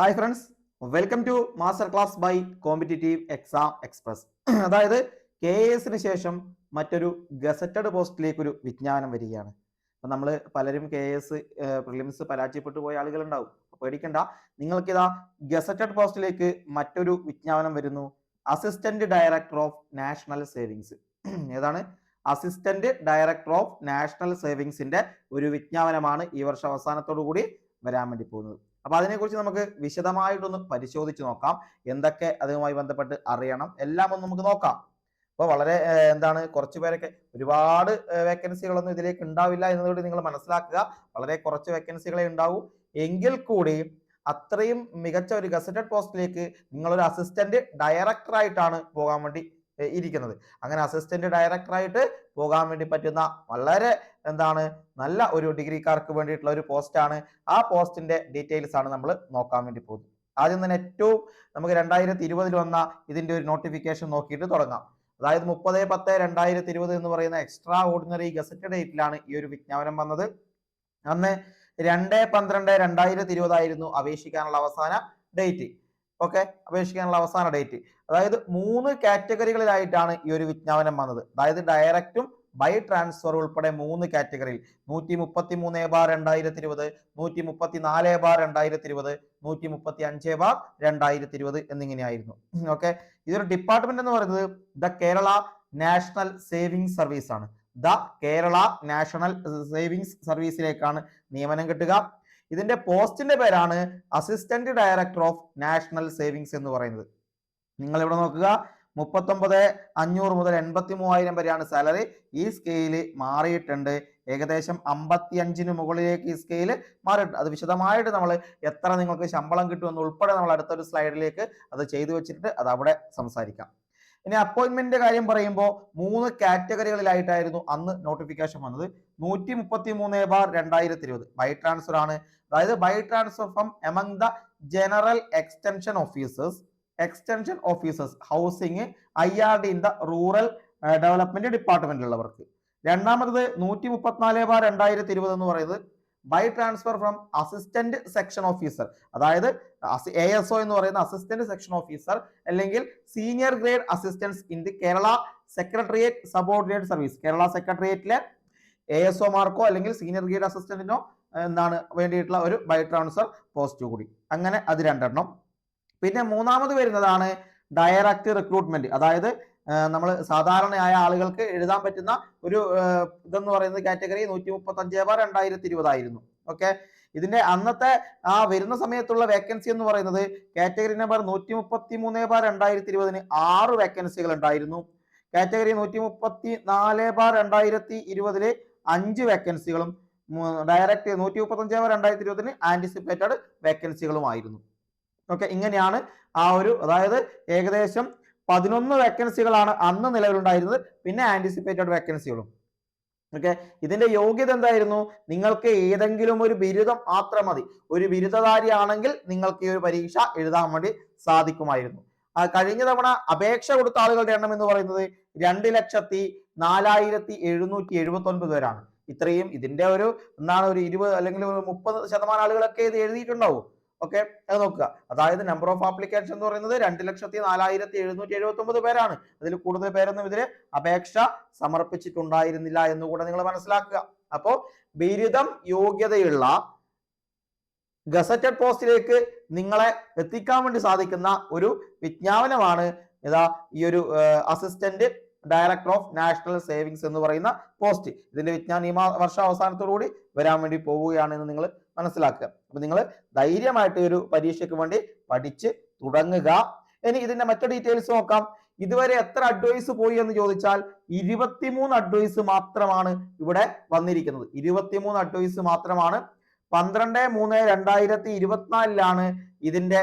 Hi friends welcome to master class by competitive exam express അതായത് K എസിന് ശേഷം മറ്റൊരു ഗസറ്റഡ് പോസ്റ്റിലേക്ക് ഒരു വിജ്ഞാനം വരികയാണ്. അപ്പം നമ്മൾ പലരും കെ എസ് പ്രിലിംസ് പരാജയപ്പെട്ടു പോയ ആളുകളുണ്ടാവും. പേടിക്കണ്ട. നിങ്ങൾക്കിതാ ഗസറ്റഡ് പോസ്റ്റിലേക്ക് മറ്റൊരു വിജ്ഞാപനം വരുന്നു. Assistant director of national savings ഏതാണ്? അസിസ്റ്റന്റ് ഡയറക്ടർ ഓഫ് നാഷണൽ സേവിങ്സിന്റെ ഒരു വിജ്ഞാപനമാണ് ഈ വർഷം അവസാനത്തോടു കൂടി വരാൻ വേണ്ടി പോകുന്നത്. അപ്പൊ അതിനെക്കുറിച്ച് നമുക്ക് വിശദമായിട്ടൊന്ന് പരിശോധിച്ച് നോക്കാം. എന്തൊക്കെ അതുമായി ബന്ധപ്പെട്ട് അറിയണം? എല്ലാം ഒന്ന് നമുക്ക് നോക്കാം. അപ്പോൾ വളരെ എന്താണ് കുറച്ച് പേരൊക്കെ ഒരുപാട് വേക്കൻസികളൊന്നും ഇതിലേക്ക് ഉണ്ടാവില്ല എന്നതുകൊണ്ട് നിങ്ങൾ മനസ്സിലാക്കുക. വളരെ കുറച്ച് വേക്കൻസികളെ ഉണ്ടാവൂ. എങ്കിൽ കൂടി അത്രയും മികച്ച ഒരു ഗസറ്റഡ് പോസ്റ്റിലേക്ക് നിങ്ങളൊരു അസിസ്റ്റന്റ് ഡയറക്ടറായിട്ടാണ് പോകാൻ വേണ്ടി ഇരിക്കുന്നത്. അങ്ങനെ അസിസ്റ്റന്റ് ഡയറക്ടറായിട്ട് പോകാൻ വേണ്ടി പറ്റുന്ന വളരെ എന്താണ് നല്ല ഒരു ഡിഗ്രിക്കാർക്ക് വേണ്ടിയിട്ടുള്ള ഒരു പോസ്റ്റാണ് ആ പോസ്റ്റിന്റെ ഡീറ്റെയിൽസ് ആണ് നമ്മൾ നോക്കാൻ വേണ്ടി പോകുന്നത്. ആദ്യം തന്നെ ഏറ്റവും നമുക്ക് രണ്ടായിരത്തി ഇരുപതിൽ വന്ന ഇതിന്റെ ഒരു നോട്ടിഫിക്കേഷൻ നോക്കിയിട്ട് തുടങ്ങാം. അതായത് മുപ്പത് പത്ത് രണ്ടായിരത്തി ഇരുപത് എന്ന് പറയുന്ന എക്സ്ട്രാ ഓർഡിനറി ഗസറ്റ് ഡേറ്റിലാണ് ഈ ഒരു വിജ്ഞാപനം വന്നത്. അന്ന് രണ്ട് പന്ത്രണ്ട് രണ്ടായിരത്തി ഇരുപതായിരുന്നു അപേക്ഷിക്കാനുള്ള അവസാന ഡേറ്റ്. ഓക്കെ? അപേക്ഷിക്കാനുള്ള അവസാന ഡേറ്റ് അതായത് മൂന്ന് കാറ്റഗറികളിലായിട്ടാണ് ഈ ഒരു വിജ്ഞാപനം വന്നത്. അതായത് ഡയറക്റ്റും ബൈ ട്രാൻസ്ഫർ ഉൾപ്പെടെ മൂന്ന് കാറ്റഗറിയിൽ. നൂറ്റി മുപ്പത്തി മൂന്ന് ബാർ രണ്ടായിരത്തി ഇരുപത് നൂറ്റി മുപ്പത്തി നാല് ബാർ രണ്ടായിരത്തി ഇരുപത് നൂറ്റി മുപ്പത്തി അഞ്ച് ബാർ രണ്ടായിരത്തി ഇരുപത് എന്നിങ്ങനെയായിരുന്നു. ഓക്കെ? ഇതൊരു ഡിപ്പാർട്ട്മെന്റ് എന്ന് പറയുന്നത് the Kerala national saving service ആണ് ദ കേരള നാഷണൽ സേവിങ്സ് സർവീസിലേക്കാണ് നിയമനം കിട്ടുക. ഇതിന്റെ പോസ്റ്റിന്റെ പേരാണ് assistant director of national savings എന്ന് പറയുന്നത്. നിങ്ങൾ ഇവിടെ നോക്കുക മുപ്പത്തൊമ്പത് അഞ്ഞൂറ് മുതൽ എൺപത്തി മൂവായിരം വരെയാണ് സാലറി ഈ സ്കെയിൽ മാറിയിട്ടുണ്ട്. ഏകദേശം അമ്പത്തി അഞ്ചിന് മുകളിലേക്ക് ഈ സ്കെയിൽ മാറിയിട്ടുണ്ട്. അത് വിശദമായിട്ട് നമ്മൾ എത്ര നിങ്ങൾക്ക് ശമ്പളം കിട്ടുമെന്ന് ഉൾപ്പെടെ നമ്മൾ അടുത്തൊരു സ്ലൈഡിലേക്ക് അത് ചെയ്തു വെച്ചിട്ട് അത് അവിടെ സംസാരിക്കാം. ഇനി അപ്പോയിന്റ്മെന്റിന്റെ കാര്യം പറയുമ്പോൾ മൂന്ന് കാറ്റഗറികളിലായിട്ടായിരുന്നു അന്ന് നോട്ടിഫിക്കേഷൻ വന്നത്. നൂറ്റി മുപ്പത്തി മൂന്ന് ബാർ രണ്ടായിരത്തി ഇരുപത് ബൈ ട്രാൻസ്ഫർ ആണ്. അതായത് by transfer from among the general extension officers extension officers housing I R D in the rural development ഡിപ്പാർട്ട്മെന്റിലുള്ളവർക്ക് രണ്ടാമത് നൂറ്റി മുപ്പത്തിനാല് ബാർ രണ്ടായിരത്തി ഇരുപത് എന്ന് പറയുന്നത് by transfer from assistant section officer അതായത് എ എസ് ഒ എന്ന് പറയുന്ന അസിസ്റ്റന്റ് സെക്ഷൻ ഓഫീസർ അല്ലെങ്കിൽ senior grade assistants in the Kerala secretariat subordinate service Kerala സെക്രട്ടേറിയറ്റിലെ A S ഒമാർക്കോ അല്ലെങ്കിൽ സീനിയർ ഗ്രേഡ് അസിസ്റ്റന്റിനോ എന്താണ് വേണ്ടിയിട്ടുള്ള ഒരു ബൈ ട്രാൻസ്ഫർ പോസ്റ്റ് കൂടി. അങ്ങനെ അത് രണ്ടെണ്ണം. പിന്നെ മൂന്നാമത് വരുന്നതാണ് ഡയറക്റ്റ് റിക്രൂട്ട്മെന്റ് അതായത് നമ്മൾ സാധാരണയായ ആളുകൾക്ക് എഴുതാൻ പറ്റുന്ന ഒരു ഇതെന്ന് പറയുന്നത് കാറ്റഗറി നൂറ്റി മുപ്പത്തി അഞ്ച് ബാർ രണ്ടായിരത്തി ഇരുപതായിരുന്നു ഓക്കെ ഇതിന്റെ അന്നത്തെ ആ വരുന്ന സമയത്തുള്ള വേക്കൻസി എന്ന് പറയുന്നത് കാറ്റഗറി നമ്പർ നൂറ്റി മുപ്പത്തി മൂന്ന് ബാർ രണ്ടായിരത്തി ഇരുപതിന് ആറ് വേക്കൻസികൾ ഉണ്ടായിരുന്നു. കാറ്റഗറി നൂറ്റി മുപ്പത്തി നാല് ബാർ രണ്ടായിരത്തി ഇരുപതിൽ അഞ്ച് വേക്കൻസികളും ഡയറക്റ്റ് നൂറ്റി മുപ്പത്തി അഞ്ച് ബാർ രണ്ടായിരത്തി ഇരുപതിന് ആന്റിസിപ്പേറ്റഡ് വേക്കൻസികളുമായിരുന്നു ഓക്കെ ഇങ്ങനെയാണ് ആ ഒരു അതായത് ഏകദേശം പതിനൊന്ന് വേക്കൻസികളാണ് അന്ന് നിലവിലുണ്ടായിരുന്നത്. പിന്നെ ആന്റിസിപ്പേറ്റഡ് വേക്കൻസികളും ഓക്കെ ഇതിന്റെ യോഗ്യത എന്തായിരുന്നു? നിങ്ങൾക്ക് ഏതെങ്കിലും ഒരു ബിരുദം മാത്രം മതി. ഒരു ബിരുദധാരി ആണെങ്കിൽ നിങ്ങൾക്ക് ഈ ഒരു പരീക്ഷ എഴുതാൻ വേണ്ടി സാധിക്കുമായിരുന്നു. കഴിഞ്ഞ തവണ അപേക്ഷ കൊടുത്ത ആളുകളുടെ എണ്ണം എന്ന് പറയുന്നത് രണ്ട് ലക്ഷത്തി നാലായിരത്തി എഴുന്നൂറ്റി എഴുപത്തി ഒൻപത് പേരാണ്. ഇത്രയും ഇതിന്റെ ഒരു എന്താണ് ഒരു ഇരുപത് അല്ലെങ്കിൽ ഒരു മുപ്പത് ശതമാനം ആളുകളൊക്കെ ഇത് എഴുതിയിട്ടുണ്ടാവും. ഓക്കെ അത് നോക്കുക. അതായത് നമ്പർ ഓഫ് ആപ്ലിക്കേഷൻ എന്ന് പറയുന്നത് രണ്ട് ലക്ഷത്തി നാലായിരത്തി എഴുന്നൂറ്റി എഴുപത്തി ഒമ്പത് പേരാണ്. അതിൽ കൂടുതൽ പേരൊന്നും ഇതിന് അപേക്ഷ സമർപ്പിച്ചിട്ടുണ്ടായിരുന്നില്ല എന്ന് കൂടെ നിങ്ങൾ മനസ്സിലാക്കുക. അപ്പോ ബിരുദം യോഗ്യതയുള്ള ഗസറ്റഡ് പോസ്റ്റിലേക്ക് നിങ്ങളെ എത്തിക്കാൻ വേണ്ടി സാധിക്കുന്ന ഒരു വിജ്ഞാപനമാണ് ഇതാ ഈ ഒരു assistant director of national savings എന്ന് പറയുന്ന പോസ്റ്റ് ഇതിന്റെ വിജ്ഞാനം ഈ വർഷ അവസാനത്തോടു കൂടി വരാൻ വേണ്ടി പോവുകയാണെന്ന് നിങ്ങൾ മനസ്സിലാക്കുക. അപ്പൊ നിങ്ങൾ ധൈര്യമായിട്ട് ഒരു പരീക്ഷയ്ക്ക് വേണ്ടി പഠിച്ച് തുടങ്ങുക. ഇനി ഇതിന്റെ മറ്റു ഡീറ്റെയിൽസ് നോക്കാം. ഇതുവരെ എത്ര അഡ്വൈസ് പോയി എന്ന് ചോദിച്ചാൽ ഇരുപത്തിമൂന്ന് അഡ്വൈസ് മാത്രമാണ് ഇവിടെ വന്നിരിക്കുന്നത്. ഇരുപത്തിമൂന്ന് അഡ്വൈസ് മാത്രമാണ്. പന്ത്രണ്ട് മൂന്ന് രണ്ടായിരത്തി ഇരുപത്തിനാലിലാണ് ഇതിന്റെ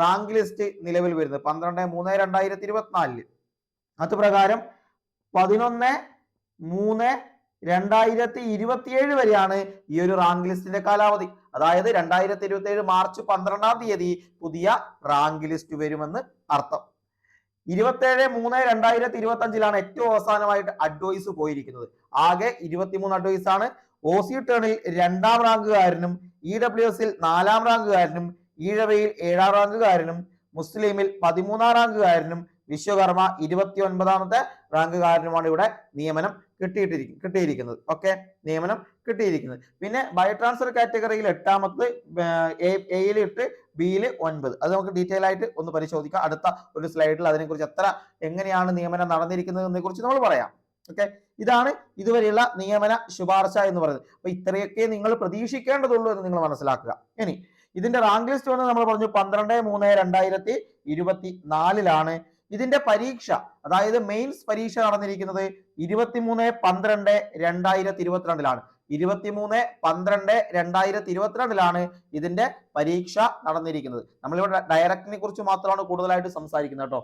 റാങ്ക് ലിസ്റ്റ് നിലവിൽ വരുന്നത്. പന്ത്രണ്ട് മൂന്ന് രണ്ടായിരത്തി ഇരുപത്തിനാലിൽ. അത് പ്രകാരം പതിനൊന്ന് മൂന്ന് രണ്ടായിരത്തി ഇരുപത്തിയേഴ് വരെയാണ് ഈ ഒരു റാങ്ക് ലിസ്റ്റിന്റെ കാലാവധി. അതായത് രണ്ടായിരത്തി ഇരുപത്തി ഏഴ് മാർച്ച് പന്ത്രണ്ടാം തീയതി പുതിയ റാങ്ക് ലിസ്റ്റ് വരുമെന്ന് അർത്ഥം. ഇരുപത്തേഴ് മൂന്ന് രണ്ടായിരത്തി ഇരുപത്തി അഞ്ചിലാണ് ഏറ്റവും അവസാനമായിട്ട് അഡ്വൈസ് പോയിരിക്കുന്നത്. ആകെ ഇരുപത്തിമൂന്ന് അഡ്വൈസ് ആണ്. ഒ സി ടേണിൽ രണ്ടാം റാങ്കുകാരനും ഇ ഡബ്ല്യു എസിൽ നാലാം റാങ്കുകാരനും ഈഴവയിൽ ഏഴാം റാങ്കുകാരനും മുസ്ലിമിൽ പതിമൂന്നാം റാങ്കുകാരനും വിശ്വകർമ്മ ഇരുപത്തി ഒൻപതാമത്തെ റാങ്കുകാരനുമാണ് ഇവിടെ നിയമനം കിട്ടിയിട്ടിരിക്കും കിട്ടിയിരിക്കുന്നത്. ഓക്കെ നിയമനം കിട്ടിയിരിക്കുന്നത്. പിന്നെ ബയോ ട്രാൻസ്ഫർ കാറ്റഗറിയിൽ എട്ടാമത് എയിൽ ഇട്ട് ബിയിൽ ഒൻപത്. അത് നമുക്ക് ഡീറ്റെയിൽ ആയിട്ട് ഒന്ന് പരിശോധിക്കാം. അടുത്ത ഒരു സ്ലൈഡിൽ അതിനെക്കുറിച്ച് എത്ര എങ്ങനെയാണ് നിയമനം നടന്നിരിക്കുന്നതിനെ കുറിച്ച് നമ്മൾ പറയാം. ഓക്കെ ഇതാണ് ഇതുവരെയുള്ള നിയമന ശുപാർശ എന്ന് പറയുന്നത്. അപ്പൊ ഇത്രയൊക്കെ നിങ്ങൾ പ്രതീക്ഷിക്കേണ്ടതുള്ളൂ എന്ന് നിങ്ങൾ മനസ്സിലാക്കുക. ഇനി ഇതിന്റെ റാങ്ക് ലിസ്റ്റ് വന്ന് നമ്മൾ പറഞ്ഞു പന്ത്രണ്ട് മൂന്ന് രണ്ടായിരത്തി ഇരുപത്തി നാലിലാണ് ഇതിന്റെ പരീക്ഷ അതായത് മെയിൻസ് പരീക്ഷ നടന്നിരിക്കുന്നത് ഇരുപത്തിമൂന്ന് പന്ത്രണ്ട് രണ്ടായിരത്തി ഇരുപത്തിരണ്ടിലാണ് ഇരുപത്തിമൂന്ന് പന്ത്രണ്ട് രണ്ടായിരത്തി ഇരുപത്തിരണ്ടിലാണ് ഇതിന്റെ പരീക്ഷ നടന്നിരിക്കുന്നത്. നമ്മളിവിടെ ഡയറക്റ്റിനെ കുറിച്ച് മാത്രമാണ് കൂടുതലായിട്ട് സംസാരിക്കുന്നത് കേട്ടോ.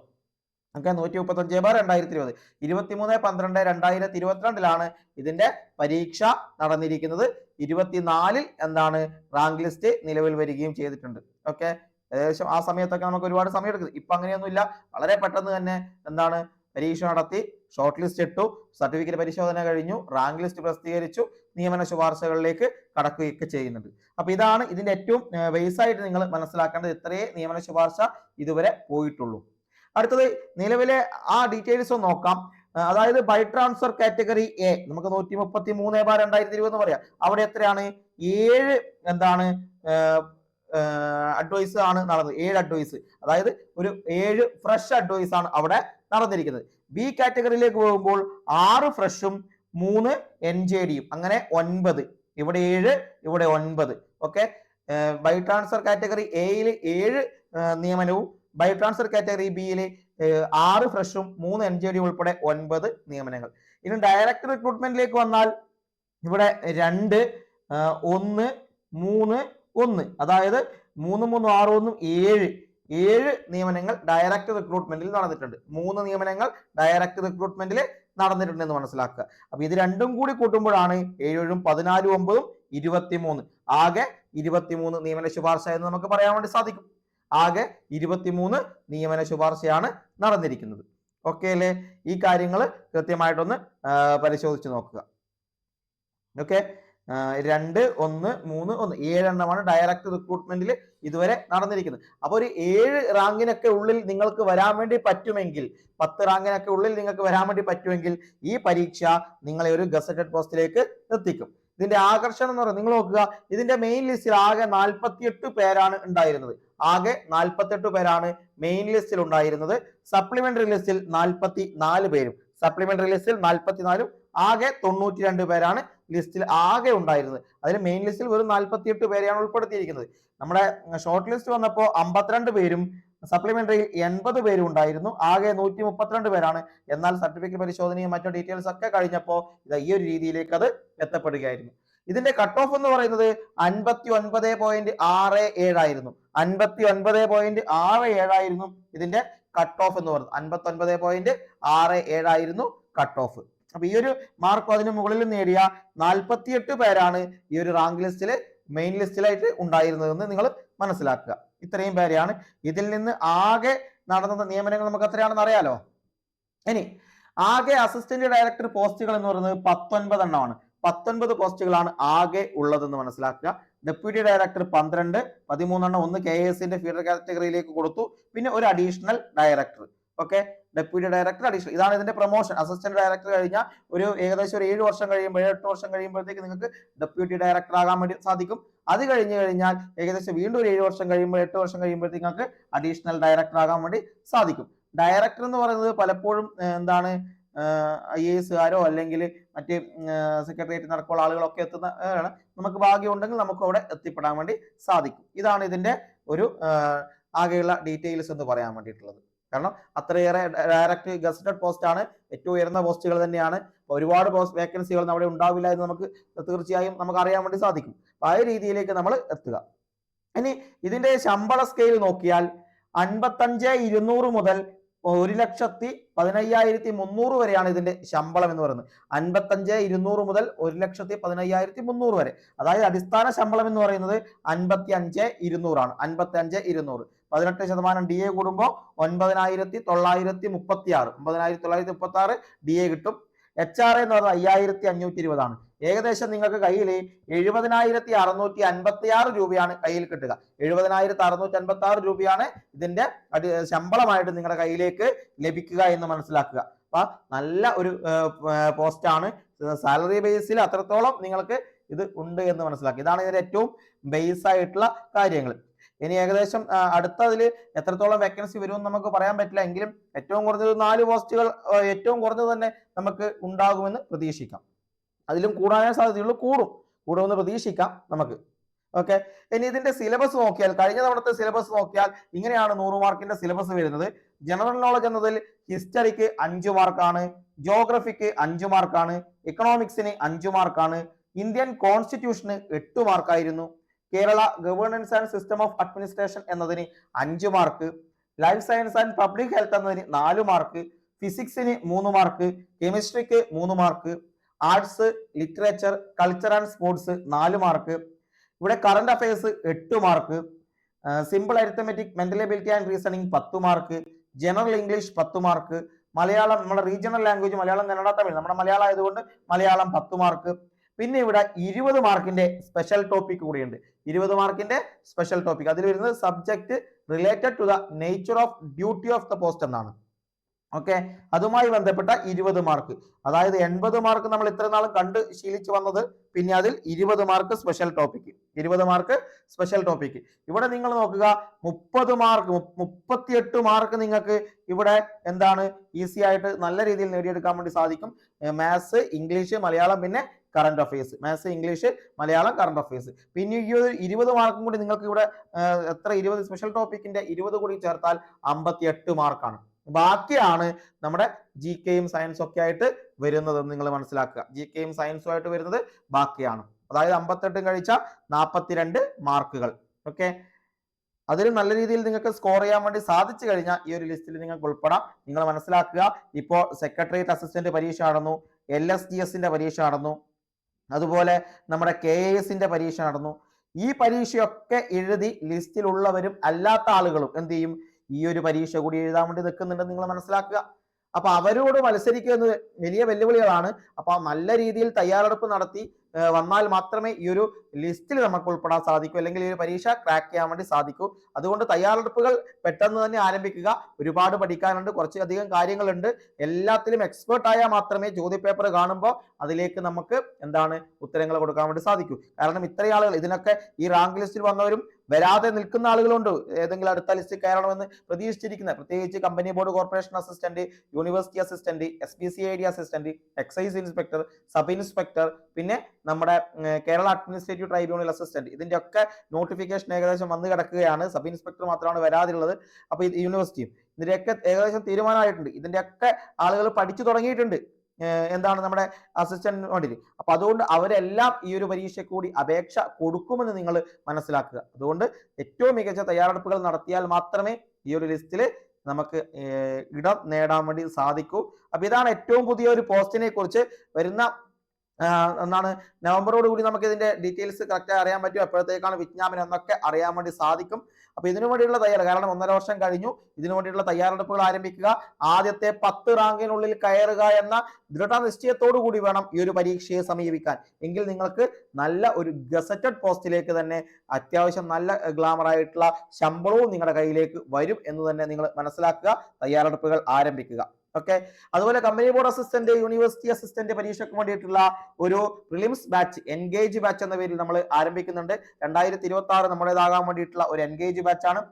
ഓക്കെ നൂറ്റി മുപ്പത്തി അഞ്ച് ബാർ രണ്ടായിരത്തി ഇരുപത് ഇരുപത്തിമൂന്ന് പന്ത്രണ്ട് രണ്ടായിരത്തി ഇരുപത്തിരണ്ടിലാണ് ഇതിന്റെ പരീക്ഷ നടന്നിരിക്കുന്നത്. ഇരുപത്തിനാലിൽ എന്താണ് റാങ്ക് ലിസ്റ്റ് നിലവിൽ വരികയും ചെയ്തിട്ടുണ്ട്. ഓക്കെ? ഏകദേശം ആ സമയത്തൊക്കെ നമുക്ക് ഒരുപാട് സമയം എടുക്കും ഇപ്പൊ അങ്ങനെയൊന്നുമില്ല. വളരെ പെട്ടെന്ന് തന്നെ എന്താണ് പരീക്ഷ നടത്തി. ഷോർട്ട് ലിസ്റ്റ് ഇട്ടു. സർട്ടിഫിക്കറ്റ് പരിശോധന കഴിഞ്ഞു. റാങ്ക് ലിസ്റ്റ് പ്രസിദ്ധീകരിച്ചു. നിയമന ശുപാർശകളിലേക്ക് കടക്കുകയൊക്കെ ചെയ്യുന്നുണ്ട്. അപ്പൊ ഇതാണ് ഇതിന്റെ ഏറ്റവും വേസായിട്ട് നിങ്ങൾ മനസ്സിലാക്കേണ്ടത് ഇത്രയേ നിയമന ശുപാർശ ഇതുവരെ പോയിട്ടുള്ളൂ. അടുത്തത് നിലവിലെ ആ ഡീറ്റെയിൽസ് നോക്കാം. അതായത് ബൈ ട്രാൻസ്ഫർ കാറ്റഗറി എ നമുക്ക് നൂറ്റി മുപ്പത്തി മൂന്ന് ബാർ രണ്ടായിരത്തി ഇരുപത് പറയാം. അവിടെ എത്രയാണ്? ഏഴ് എന്താണ്? അഡ്വൈസ് ആണ് നടന്നത്. ഏഴ് അഡ്വൈസ് അതായത് ഒരു ഏഴ് ഫ്രഷ് അഡ്വൈസ് ആണ് അവിടെ നടന്നിരിക്കുന്നത്. ബി കാറ്റഗറിയിലേക്ക് പോകുമ്പോൾ ആറ് ഫ്രഷും മൂന്ന് എൻ ജെ ഡിയും അങ്ങനെ ഒൻപത്. ഇവിടെ ഏഴ് ഇവിടെ ഒൻപത്. ഓക്കെ ബൈ ട്രാൻസ്ഫർ കാറ്റഗറി എയിൽ ഏഴ് നിയമനവും ബൈ ട്രാൻസ്ഫർ കാറ്റഗറി ബിയിൽ ആറ് ഫ്രഷും മൂന്ന് എൻ ജെ ഡി ഉൾപ്പെടെ ഒൻപത് നിയമനങ്ങൾ. ഇനി ഡയറക്ട് റിക്രൂട്ട്മെന്റിലേക്ക് വന്നാൽ ഇവിടെ രണ്ട് ഒന്ന് മൂന്ന് ഒന്ന്. അതായത് മൂന്ന് മൂന്ന് ആറ് ഒന്നും ഏഴ്. ഏഴ് നിയമനങ്ങൾ ഡയറക്റ്റ് റിക്രൂട്ട്മെന്റിൽ നടന്നിട്ടുണ്ട്. മൂന്ന് നിയമനങ്ങൾ ഡയറക്റ്റ് റിക്രൂട്ട്മെന്റിൽ നടന്നിട്ടുണ്ട് എന്ന് മനസ്സിലാക്കുക. അപ്പൊ ഇത് രണ്ടും കൂടി കൂട്ടുമ്പോഴാണ് ഏഴും പതിനാലും ഒമ്പതും ഇരുപത്തിമൂന്ന്. ആകെ ഇരുപത്തിമൂന്ന് നിയമന ശുപാർശ എന്ന് നമുക്ക് പറയാൻ വേണ്ടി സാധിക്കും. ആകെ ഇരുപത്തിമൂന്ന് നിയമന ശുപാർശയാണ് നടന്നിരിക്കുന്നത്. ഓക്കെ അല്ലേ? ഈ കാര്യങ്ങൾ കൃത്യമായിട്ടൊന്ന് പരിശോധിച്ച് നോക്കുക. ഓക്കെ രണ്ട് ഒന്ന് മൂന്ന് ഒന്ന്. ഏഴെണ്ണമാണ് ഡയറക്റ്റ് റിക്രൂട്ട്മെന്റിൽ ഇതുവരെ നടന്നിരിക്കുന്നത്. അപ്പൊ ഒരു ഏഴ് റാങ്കിനൊക്കെ ഉള്ളിൽ നിങ്ങൾക്ക് വരാൻ വേണ്ടി പറ്റുമെങ്കിൽ പത്ത് റാങ്കിനൊക്കെ ഉള്ളിൽ നിങ്ങൾക്ക് വരാൻ വേണ്ടി പറ്റുമെങ്കിൽ ഈ പരീക്ഷ നിങ്ങളെ ഒരു ഗസറ്റഡ് പോസ്റ്റിലേക്ക് എത്തിക്കും. ഇതിന്റെ ആകർഷണം എന്ന് പറയുന്നത് നിങ്ങൾ നോക്കുക ഇതിന്റെ മെയിൻ ലിസ്റ്റിൽ ആകെ നാൽപ്പത്തിയെട്ട് പേരാണ് ഉണ്ടായിരുന്നത്. ആകെ നാൽപ്പത്തെട്ട് പേരാണ് മെയിൻ ലിസ്റ്റിൽ ഉണ്ടായിരുന്നത്. സപ്ലിമെന്ററി ലിസ്റ്റിൽ നാൽപ്പത്തി നാല് പേരും. സപ്ലിമെന്ററി ലിസ്റ്റിൽ നാൽപ്പത്തിനാലും ആകെ തൊണ്ണൂറ്റി രണ്ട് പേരാണ് ലിസ്റ്റിൽ ആകെ ഉണ്ടായിരുന്നത്. അതിൽ മെയിൻ ലിസ്റ്റിൽ വെറും നാൽപ്പത്തിയെട്ട് പേരെയാണ് ഉൾപ്പെടുത്തിയിരിക്കുന്നത്. നമ്മുടെ ഷോർട്ട് ലിസ്റ്റ് വന്നപ്പോൾ അമ്പത്തിരണ്ട് പേരും സപ്ലിമെന്ററിയിൽ എൺപത് പേരും ഉണ്ടായിരുന്നു. ആകെ നൂറ്റി മുപ്പത്തിരണ്ട് പേരാണ്. എന്നാൽ സർട്ടിഫിക്കറ്റ് പരിശോധനയും മറ്റു ഡീറ്റെയിൽസ് ഒക്കെ കഴിഞ്ഞപ്പോൾ ഇത് ഈ ഒരു രീതിയിലേക്ക് അത് എത്തപ്പെടുകയായിരുന്നു. ഇതിന്റെ കട്ട് ഓഫ് എന്ന് പറയുന്നത് അൻപത്തി ഒൻപത് പോയിന്റ് ആറ് ഏഴായിരുന്നു അൻപത്തി ഒൻപത് പോയിന്റ് ആറ് ഏഴായിരുന്നു ഇതിന്റെ കട്ട് ഓഫ് എന്ന് പറയുന്നത്. അൻപത്തി ഒൻപത് പോയിന്റ് ആറ് ഏഴായിരുന്നു കട്ട് ഓഫ് അപ്പൊ ഈ ഒരു മാർക്ക് അതിന് മുകളിൽ നേടിയ നാൽപ്പത്തിയെട്ട് പേരാണ് ഈ ഒരു റാങ്ക് ലിസ്റ്റിൽ മെയിൻ ലിസ്റ്റിലായിട്ട് ഉണ്ടായിരുന്നതെന്ന് നിങ്ങൾ മനസ്സിലാക്കുക. ഇത്രയും പേരെയാണ്. ഇതിൽ നിന്ന് ആകെ നടന്ന നിയമനങ്ങൾ നമുക്ക് എത്രയാണെന്ന് അറിയാലോ? ഇനി ആകെ അസിസ്റ്റന്റ് ഡയറക്ടർ പോസ്റ്റുകൾ എന്ന് പറയുന്നത് പത്തൊൻപത് എണ്ണമാണ്. പത്തൊൻപത് പോസ്റ്റുകളാണ് ആകെ ഉള്ളതെന്ന് മനസ്സിലാക്കുക. ഡെപ്യൂട്ടി ഡയറക്ടർ പന്ത്രണ്ട് പതിമൂന്നെണ്ണം ഒന്ന് കെ എസിന്റെ ഫീഡർ കാറ്റഗറിയിലേക്ക് കൊടുത്തു. പിന്നെ ഒരു additional director okay deputy director additional. ഇതാണ് ഇതിന്റെ പ്രൊമോഷൻ. അസിസ്റ്റന്റ് ഡയറക്ടർ കഴിഞ്ഞാൽ ഒരു ഏകദേശം ഒരു ഏഴ് വർഷം കഴിയുമ്പോൾ എട്ട് വർഷം കഴിയുമ്പോഴത്തേക്ക് നിങ്ങൾക്ക് ഡെപ്യൂട്ടി ഡയറക്ടർ ആകാൻ വേണ്ടി സാധിക്കും. അത് കഴിഞ്ഞ് കഴിഞ്ഞാൽ ഏകദേശം വീണ്ടും ഒരു ഏഴ് വർഷം കഴിയുമ്പോൾ എട്ട് വർഷം കഴിയുമ്പോഴത്തേക്ക് നിങ്ങൾക്ക് അഡീഷണൽ ഡയറക്ടർ ആകാൻ വേണ്ടി സാധിക്കും. ഡയറക്ടർ എന്ന് പറയുന്നത് പലപ്പോഴും എന്താണ് ഐ എ എസുകാരോ അല്ലെങ്കിൽ മറ്റ് സെക്രട്ടേറിയറ്റ് നടക്കുള്ള ആളുകളൊക്കെ എത്തുന്ന നമുക്ക് ഭാഗ്യം ഉണ്ടെങ്കിൽ നമുക്ക് അവിടെ എത്തിപ്പെടാൻ വേണ്ടി സാധിക്കും. ഇതാണ് ഇതിന്റെ ഒരു ആകെയുള്ള ഡീറ്റെയിൽസ് എന്ന് പറയാൻ വേണ്ടിയിട്ടുള്ളത്. കാരണം അത്രയേറെ ഡയറക്റ്റ് ഗസറ്റഡ് പോസ്റ്റ് ആണ്. ഏറ്റവും ഉയർന്ന പോസ്റ്റുകൾ തന്നെയാണ്. ഒരുപാട് പോസ്റ്റ് വേക്കൻസികൾ നമ്മുടെ ഉണ്ടാവില്ല എന്ന് നമുക്ക് തീർച്ചയായും നമുക്ക് അറിയാൻ വേണ്ടി സാധിക്കും. ആ രീതിയിലേക്ക് നമ്മൾ എത്തുക. ഇനി ഇതിന്റെ ശമ്പള സ്കെയിൽ നോക്കിയാൽ അൻപത്തഞ്ച് ഇരുന്നൂറ് മുതൽ ഒരു ലക്ഷത്തി പതിനയ്യായിരത്തി മുന്നൂറ് വരെയാണ് ഇതിന്റെ ശമ്പളം എന്ന് പറയുന്നത്. അൻപത്തഞ്ച് ഇരുന്നൂറ് മുതൽ ഒരു ലക്ഷത്തി പതിനയ്യായിരത്തി മുന്നൂറ് വരെ. അതായത് അടിസ്ഥാന ശമ്പളം എന്ന് പറയുന്നത് അൻപത്തി അഞ്ച് ഇരുന്നൂറാണ്. അൻപത്തി അഞ്ച് ഇരുന്നൂറ്. പതിനെട്ട് ശതമാനം ഡി എ കൂടുമ്പോൾ ഒൻപതിനായിരത്തി തൊള്ളായിരത്തി മുപ്പത്തി ആറ് ഒമ്പതിനായിരത്തി തൊള്ളായിരത്തി മുപ്പത്തി ആറ് ഡി എ കിട്ടും എച്ച് ആർ എന്ന് പറയുന്നത് അയ്യായിരത്തി അഞ്ഞൂറ്റി ഇരുപതാണ്. ഏകദേശം നിങ്ങൾക്ക് കയ്യിൽ എഴുപതിനായിരത്തി അറുന്നൂറ്റി അൻപത്തി ആറ് രൂപയാണ് കയ്യിൽ കിട്ടുക. എഴുപതിനായിരത്തി അറുന്നൂറ്റി അൻപത്തി ആറ് രൂപയാണ് ഇതിന്റെ ശമ്പളമായിട്ട് നിങ്ങളുടെ കയ്യിലേക്ക് ലഭിക്കുക എന്ന് മനസ്സിലാക്കുക. അപ്പൊ നല്ല ഒരു പോസ്റ്റാണ്. സാലറി ബേസിൽ അത്രത്തോളം നിങ്ങൾക്ക് ഇത് ഉണ്ട് എന്ന് മനസ്സിലാക്കുക. ഇതാണ് ഇതിന്റെ ഏറ്റവും ബേസ് ആയിട്ടുള്ള കാര്യങ്ങൾ. ഇനി ഏകദേശം അടുത്ത അതിൽ എത്രത്തോളം വേക്കൻസി വരുമെന്ന് നമുക്ക് പറയാൻ പറ്റില്ല. എങ്കിലും ഏറ്റവും കുറഞ്ഞത് നാല് പോസ്റ്റുകൾ ഏറ്റവും കുറഞ്ഞത് തന്നെ നമുക്ക് ഉണ്ടാകുമെന്ന് പ്രതീക്ഷിക്കാം. അതിലും കൂടാനേ സാധ്യതയുള്ളൂ. കൂടും. കൂടുമെന്ന് പ്രതീക്ഷിക്കാം നമുക്ക്. ഓക്കെ ഇനി ഇതിന്റെ സിലബസ് നോക്കിയാൽ കഴിഞ്ഞ തവണത്തെ സിലബസ് നോക്കിയാൽ ഇങ്ങനെയാണ് നൂറ് മാർക്കിന്റെ സിലബസ് വരുന്നത്. ജനറൽ നോളജ് എന്നതിൽ ഹിസ്റ്ററിക്ക് അഞ്ചു മാർക്കാണ് ജോഗ്രഫിക്ക് അഞ്ചു മാർക്കാണ് എക്കണോമിക്സിന് അഞ്ചു മാർക്കാണ് ഇന്ത്യൻ കോൺസ്റ്റിറ്റ്യൂഷന് എട്ട് മാർക്കായിരുന്നു Kerala governance and system of administration എന്നതിന് അഞ്ച് mark life science and public health എന്നതിന് നാല് മാർക്ക് ഫിസിക്സിന് മൂന്ന് മാർക്ക് കെമിസ്ട്രിക്ക് മൂന്ന് mark arts literature culture and sports നാല് മാർക്ക് ഇവിടെ കറണ്ട് അഫയേഴ്സ് എട്ട് mark simple arithmetic mental ability and reasoning പത്ത് മാർക്ക് ജനറൽ ഇംഗ്ലീഷ് പത്ത് മാർക്ക് മലയാളം നമ്മുടെ റീജിയണൽ ലാംഗ്വേജ് മലയാളം കന്നഡ തമിഴ്. നമ്മുടെ മലയാളം ആയതുകൊണ്ട് മലയാളം പത്ത് മാർക്ക് പിന്നെ ഇവിടെ ഇരുപത് മാർക്കിന്റെ സ്പെഷ്യൽ ടോപ്പിക് കൂടിയുണ്ട്. ഇരുപത് മാർക്കിന്റെ സ്പെഷ്യൽ ടോപ്പിക് അതിൽ വരുന്നത് subject related to the nature of duty of the post എന്നാണ്. ഓക്കെ അതുമായി ബന്ധപ്പെട്ട ഇരുപത് മാർക്ക് അതായത് എൺപത് മാർക്ക് നമ്മൾ ഇത്ര നാളും കണ്ട് ശീലിച്ചു വന്നത്. പിന്നെ അതിൽ ഇരുപത് മാർക്ക് സ്പെഷ്യൽ ടോപ്പിക് ഇരുപത് മാർക്ക് സ്പെഷ്യൽ ടോപ്പിക് ഇവിടെ നിങ്ങൾ നോക്കുക മുപ്പത് മാർക്ക് മുപ്പത്തിയെട്ട് മാർക്ക് നിങ്ങൾക്ക് ഇവിടെ എന്താണ് ഈസി ആയിട്ട് നല്ല രീതിയിൽ നേടിയെടുക്കാൻ വേണ്ടി സാധിക്കും. മാത്സ് ഇംഗ്ലീഷ് മലയാളം പിന്നെ current affairs maths English Malayalam current affairs പിന്നെ ഈ ഒരു ഇരുപത് മാർക്കും കൂടി നിങ്ങൾക്ക് ഇവിടെ എത്ര? ഇരുപത് സ്പെഷ്യൽ ടോപ്പിക്കിന്റെ ഇരുപത് കൂടി ചേർത്താൽ അമ്പത്തിയെട്ട് മാർക്കാണ് ബാക്കിയാണ് നമ്മുടെ ജി കെയും സയൻസും ഒക്കെ ആയിട്ട് വരുന്നതെന്ന് നിങ്ങൾ മനസ്സിലാക്കുക. ജി കെയും സയൻസും ആയിട്ട് വരുന്നത് ബാക്കിയാണ്. അതായത് അമ്പത്തെട്ടും കഴിച്ച നാൽപ്പത്തിരണ്ട് മാർക്കുകൾ. ഓക്കെ അതിൽ നല്ല രീതിയിൽ നിങ്ങൾക്ക് സ്കോർ ചെയ്യാൻ വേണ്ടി സാധിച്ചു കഴിഞ്ഞാൽ ഈ ഒരു ലിസ്റ്റിൽ നിങ്ങൾക്ക് ഉൾപ്പെടാം. നിങ്ങൾ മനസ്സിലാക്കുക ഇപ്പോൾ സെക്രട്ടേറിയറ്റ് അസിസ്റ്റന്റ് പരീക്ഷ നടന്നു എൽ എസ് ജി എസിന്റെ പരീക്ഷ നടന്നു അതുപോലെ നമ്മുടെ കെ എ എസിന്റെ പരീക്ഷ നടന്നു. ഈ പരീക്ഷയൊക്കെ എഴുതി ലിസ്റ്റിലുള്ളവരും അല്ലാത്ത ആളുകളും എന്ത് ചെയ്യും? ഈ ഒരു പരീക്ഷ കൂടി എഴുതാൻ വേണ്ടി നിൽക്കുന്നുണ്ടെന്ന് നിങ്ങൾ മനസ്സിലാക്കുക. അപ്പൊ അവരോട് മത്സരിക്കുക എന്നത് വലിയ വെല്ലുവിളികളാണ്. അപ്പൊ നല്ല രീതിയിൽ തയ്യാറെടുപ്പ് നടത്തി വന്നാൽ മാത്രമേ ഈ ഒരു ലിസ്റ്റിൽ നമുക്ക് ഉൾപ്പെടാൻ സാധിക്കൂ. അല്ലെങ്കിൽ ഈ ഒരു പരീക്ഷ ക്രാക്ക് ചെയ്യാൻ വേണ്ടി സാധിക്കൂ. അതുകൊണ്ട് തയ്യാറെടുപ്പുകൾ പെട്ടെന്ന് തന്നെ ആരംഭിക്കുക. ഒരുപാട് പഠിക്കാനുണ്ട്. കുറച്ചധികം കാര്യങ്ങളുണ്ട്. എല്ലാത്തിലും എക്സ്പേർട്ട് ആയാൽ മാത്രമേ ചോദ്യപേപ്പർ കാണുമ്പോൾ അതിലേക്ക് നമുക്ക് എന്താണ് ഉത്തരങ്ങൾ കൊടുക്കാൻ വേണ്ടി സാധിക്കൂ. കാരണം ഇത്രയും ആളുകൾ ഇതിനൊക്കെ ഈ റാങ്ക് ലിസ്റ്റിൽ വന്നവരും വരാതെ നിൽക്കുന്ന ആളുകളുണ്ട്. ഏതെങ്കിലും അടുത്ത ലിസ്റ്റിൽ കയറണമെന്ന് പ്രതീക്ഷിച്ചിരിക്കുന്ന പ്രത്യേകിച്ച് company board corporation assistant university assistant S B C I D assistant excise inspector sub inspector പിന്നെ നമ്മുടെ കേരള അഡ്മിനിസ്ട്രേറ്റീവ് ട്രൈബ്യൂണൽ അസിസ്റ്റന്റ് ഇതിന്റെ ഒക്കെ നോട്ടിഫിക്കേഷൻ ഏകദേശം വന്നു കിടക്കുകയാണ്. സബ് ഇൻസ്പെക്ടർ മാത്രമാണ് വരാതിരുള്ളത് അപ്പൊ യൂണിവേഴ്സിറ്റിയും ഇതിന്റെയൊക്കെ ഏകദേശം തീരുമാനമായിട്ടുണ്ട്. ഇതിന്റെയൊക്കെ ആളുകൾ പഠിച്ചു തുടങ്ങിയിട്ടുണ്ട്. എന്താണ് നമ്മുടെ അസിസ്റ്റന്റ് വേണ്ടി അപ്പൊ അതുകൊണ്ട് അവരെല്ലാം ഈ ഒരു പരീക്ഷ കൂടി അപേക്ഷ കൊടുക്കുമെന്ന് നിങ്ങൾ മനസ്സിലാക്കുക. അതുകൊണ്ട് ഏറ്റവും മികച്ച തയ്യാറെടുപ്പുകൾ നടത്തിയാൽ മാത്രമേ ഈ ഒരു ലിസ്റ്റിൽ നമുക്ക് ഇടം നേടാൻ വേണ്ടി സാധിക്കൂ. അപ്പൊ ഇതാണ് ഏറ്റവും പുതിയ ഒരു പോസ്റ്റിനെ കുറിച്ച് വരുന്ന ആ, എന്താണ് നവംബറോട് കൂടി നമുക്ക് ഇതിന്റെ ഡീറ്റെയിൽസ് കറക്റ്റ് അറിയാൻ പറ്റും. എപ്പോഴത്തേക്കാണ് വിജ്ഞാപനം എന്നൊക്കെ അറിയാൻ വേണ്ടി സാധിക്കും. അപ്പൊ ഇതിനു വേണ്ടിയുള്ള തയ്യാറ കാരണം ഒന്നര വർഷം കഴിഞ്ഞു. ഇതിനു വേണ്ടിയുള്ള തയ്യാറെടുപ്പുകൾ ആരംഭിക്കുക. ആദ്യത്തെ പത്ത് റാങ്കിനുള്ളിൽ കയറുക എന്ന ദൃഢനിശ്ചയത്തോടു കൂടി വേണം ഈ ഒരു പരീക്ഷയെ സമീപിക്കാൻ. എങ്കിൽ നിങ്ങൾക്ക് നല്ല ഒരു ഗസറ്റഡ് പോസ്റ്റിലേക്ക് തന്നെ അത്യാവശ്യം നല്ല ഗ്ലാമർ ആയിട്ടുള്ള ശമ്പളവും നിങ്ങളുടെ കയ്യിലേക്ക് വരും എന്ന് തന്നെ നിങ്ങൾ മനസ്സിലാക്കുക. തയ്യാറെടുപ്പുകൾ ആരംഭിക്കുക. ഓക്കെ? അതുപോലെ company board assistant university assistant പരീക്ഷയ്ക്ക് വേണ്ടിയിട്ടുള്ള ഒരു പ്രിലിംസ് ബാച്ച് എൻഗേജ് ബാച്ച് എന്ന പേരിൽ നമ്മൾ ആരംഭിക്കുന്നുണ്ട്. രണ്ടായിരത്തി ഇരുപത്തി ആറ് നമ്മുടേതാകാൻ വേണ്ടിയിട്ടുള്ള ഒരു എൻഗേജ് ബാച്ചാണ്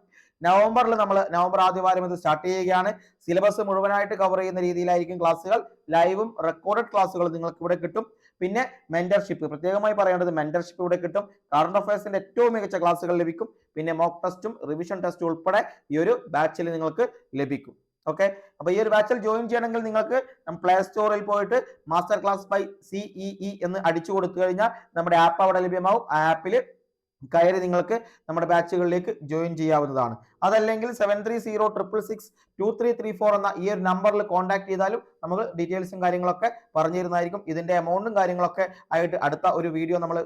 നവംബറിൽ നമ്മൾ നവംബർ ആദ്യവാരം ഇത് സ്റ്റാർട്ട് ചെയ്യുകയാണ്. സിലബസ് മുഴുവനായിട്ട് കവർ ചെയ്യുന്ന രീതിയിലായിരിക്കും ക്ലാസ്സുകൾ. ലൈവും റെക്കോർഡഡ് ക്ലാസ്സുകൾ നിങ്ങൾക്ക് ഇവിടെ കിട്ടും. പിന്നെ മെന്റർഷിപ്പ് പ്രത്യേകമായി പറയേണ്ടത് മെന്റർഷിപ്പ് ഇവിടെ കിട്ടും. കറണ്ട് അഫയേഴ്സിന്റെ ഏറ്റവും മികച്ച ക്ലാസ്സുകൾ ലഭിക്കും. പിന്നെ മോക്ക് ടെസ്റ്റും റിവിഷൻ ടെസ്റ്റും ഉൾപ്പെടെ ഈ ഒരു ബാച്ചിൽ നിങ്ങൾക്ക് ലഭിക്കും. ഓക്കെ അപ്പൊ ഈ ഒരു ബാച്ചിൽ ജോയിൻ ചെയ്യണമെങ്കിൽ നിങ്ങൾക്ക് പ്ലേ സ്റ്റോറിൽ പോയിട്ട് മാസ്റ്റർ ക്ലാസ് ബൈ സിഇഇ എന്ന് അടിച്ചു കൊടുത്തു കഴിഞ്ഞാൽ നമ്മുടെ ആപ്പ് അവിടെ ലഭ്യമാവും. ആ ആപ്പിൽ കയറി നിങ്ങൾക്ക് നമ്മുടെ ബാച്ചുകളിലേക്ക് ജോയിൻ ചെയ്യാവുന്നതാണ്. അതല്ലെങ്കിൽ seven three zero triple six two three three four എന്ന ഈ ഒരു നമ്പറിൽ കോൺടാക്ട് ചെയ്താലും നമുക്ക് ഡീറ്റെയിൽസും കാര്യങ്ങളൊക്കെ പറഞ്ഞു തരുന്നതായിരിക്കും ഇതിന്റെ എമൗണ്ടും കാര്യങ്ങളൊക്കെ ആയിട്ട് അടുത്ത ഒരു വീഡിയോ നമ്മൾ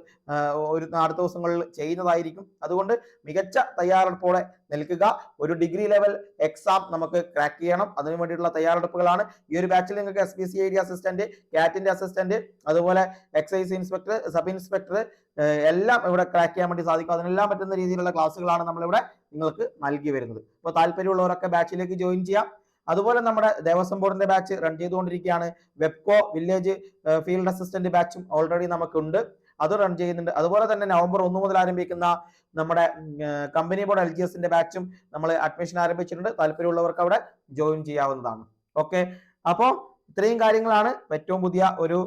ഒരു അടുത്ത ദിവസങ്ങളിൽ ചെയ്യുന്നതായിരിക്കും. അതുകൊണ്ട് മികച്ച തയ്യാറെടുപ്പോടെ നിൽക്കുക. ഒരു ഡിഗ്രി ലെവൽ എക്സാം നമുക്ക് ക്രാക്ക് ചെയ്യണം. അതിനു വേണ്ടിയിട്ടുള്ള തയ്യാറെടുപ്പുകളാണ്. ഈ ഒരു ബാച്ചിൽ നിങ്ങൾക്ക് S B C I D assistant കാറ്റിന്റെ അസിസ്റ്റന്റ് അതുപോലെ എക്സൈസ് ഇൻസ്പെക്ടർ സബ് ഇൻസ്പെക്ടർ എല്ലാം ഇവിടെ ക്രാക്ക് ചെയ്യാൻ വേണ്ടി സാധിക്കും. അതിനെല്ലാം പറ്റുന്ന രീതിയിലുള്ള ക്ലാസ്സുകളാണ് നമ്മളിവിടെ നിങ്ങൾക്ക് നൽകി വരുന്നത്. അപ്പോൾ താല്പര്യമുള്ളവരൊക്കെ ബാച്ചിലേക്ക് ജോയിൻ ചെയ്യാം. അതുപോലെ നമ്മുടെ ദേവസ്വം ബോർഡിന്റെ ബാച്ച് റൺ ചെയ്തുകൊണ്ടിരിക്കുകയാണ്. വെബ്കോ വില്ലേജ് ഫീൽഡ് അസിസ്റ്റന്റ് ബാച്ചും ഓൾറെഡി നമുക്കുണ്ട്. അത് റൺ ചെയ്യുന്നുണ്ട്. അതുപോലെ തന്നെ നവംബർ ഒന്ന് മുതൽ ആരംഭിക്കുന്ന നമ്മുടെ കമ്പനി ബോർഡ് എൽ ജി എസിന്റെ ബാച്ചും നമ്മൾ അഡ്മിഷൻ ആരംഭിച്ചിട്ടുണ്ട്. താല്പര്യമുള്ളവർക്ക് അവിടെ ജോയിൻ ചെയ്യാവുന്നതാണ്. ഓക്കെ അപ്പോൾ ഇത്രയും കാര്യങ്ങളാണ്. ഏറ്റവും പുതിയ ഒരു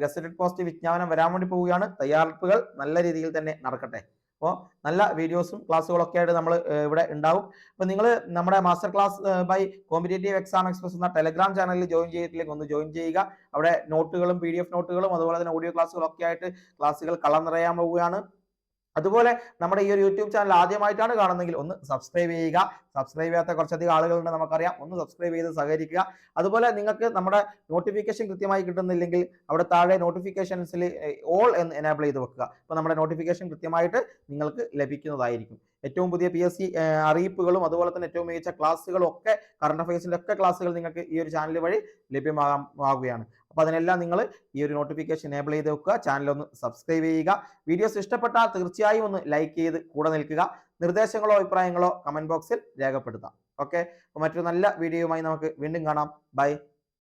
ഗസറ്റഡ് പോസ്റ്റ് വിജ്ഞാപനം വരാൻ വേണ്ടി പോവുകയാണ്. തയ്യാറെടുപ്പുകൾ നല്ല രീതിയിൽ തന്നെ നടക്കട്ടെ. അപ്പോൾ നല്ല വീഡിയോസും ക്ലാസ്സുകളൊക്കെ ആയിട്ട് നമ്മൾ ഇവിടെ ഉണ്ടാവും. അപ്പോൾ നിങ്ങൾ നമ്മുടെ master class by competitive exam express എന്ന ടെലഗ്രാം ചാനലിൽ ജോയിൻ ചെയ്തിട്ടില്ലെങ്കിൽ ഒന്ന് ജോയിൻ ചെയ്യുക. അവിടെ നോട്ടുകളും പി നോട്ടുകളും അതുപോലെ തന്നെ ഓഡിയോ ക്ലാസ്സുകളൊക്കെ ആയിട്ട് ക്ലാസ്സുകൾ കളർ നിറയാൻ പോവുകയാണ്. അതുപോലെ നമ്മുടെ ഈ ഒരു യൂട്യൂബ് ചാനൽ ആദ്യമായിട്ടാണ് കാണുന്നതെങ്കിൽ ഒന്ന് സബ്സ്ക്രൈബ് ചെയ്യുക. സബ്സ്ക്രൈബ് ചെയ്യാത്ത കുറച്ചധികം ആളുകളുണ്ട് നമുക്കറിയാം. ഒന്ന് സബ്സ്ക്രൈബ് ചെയ്ത് സഹകരിക്കുക. അതുപോലെ നിങ്ങൾക്ക് നമ്മുടെ നോട്ടിഫിക്കേഷൻ കൃത്യമായി കിട്ടുന്നില്ലെങ്കിൽ അവിടെ താഴെ നോട്ടിഫിക്കേഷൻസിൽ ഓൾ എന്ന് എനേബിൾ ചെയ്ത് വെക്കുക. അപ്പോൾ നമ്മുടെ നോട്ടിഫിക്കേഷൻ കൃത്യമായിട്ട് നിങ്ങൾക്ക് ലഭിക്കുന്നതായിരിക്കും. ഏറ്റവും പുതിയ പി എസ് സി അറിയിപ്പുകളും അതുപോലെ തന്നെ ഏറ്റവും മികച്ച ക്ലാസ്സുകളും ഒക്കെ കറണ്ട് അഫയേഴ്സിന്റെ ഒക്കെ ക്ലാസ്സുകൾ നിങ്ങൾക്ക് ഈ ഒരു ചാനൽ വഴി ലഭ്യമാകുകയാണ് അപ്പോൾ അതിനെല്ലാം നിങ്ങൾ ഈ ഒരു നോട്ടിഫിക്കേഷൻ എനേബിൾ ചെയ്ത് വെക്കുക. ചാനൽ ഒന്ന് സബ്സ്ക്രൈബ് ചെയ്യുക. വീഡിയോസ് ഇഷ്ടപ്പെട്ടാൽ തീർച്ചയായും ഒന്ന് ലൈക്ക് ചെയ്ത് കൂടെ നിൽക്കുക. നിർദ്ദേശങ്ങളോ അഭിപ്രായങ്ങളോ കമന്റ് ബോക്സിൽ രേഖപ്പെടുത്താം. ഓക്കെ അപ്പോൾ മറ്റൊരു നല്ല വീഡിയോയുമായി നമുക്ക് വീണ്ടും കാണാം. ബൈ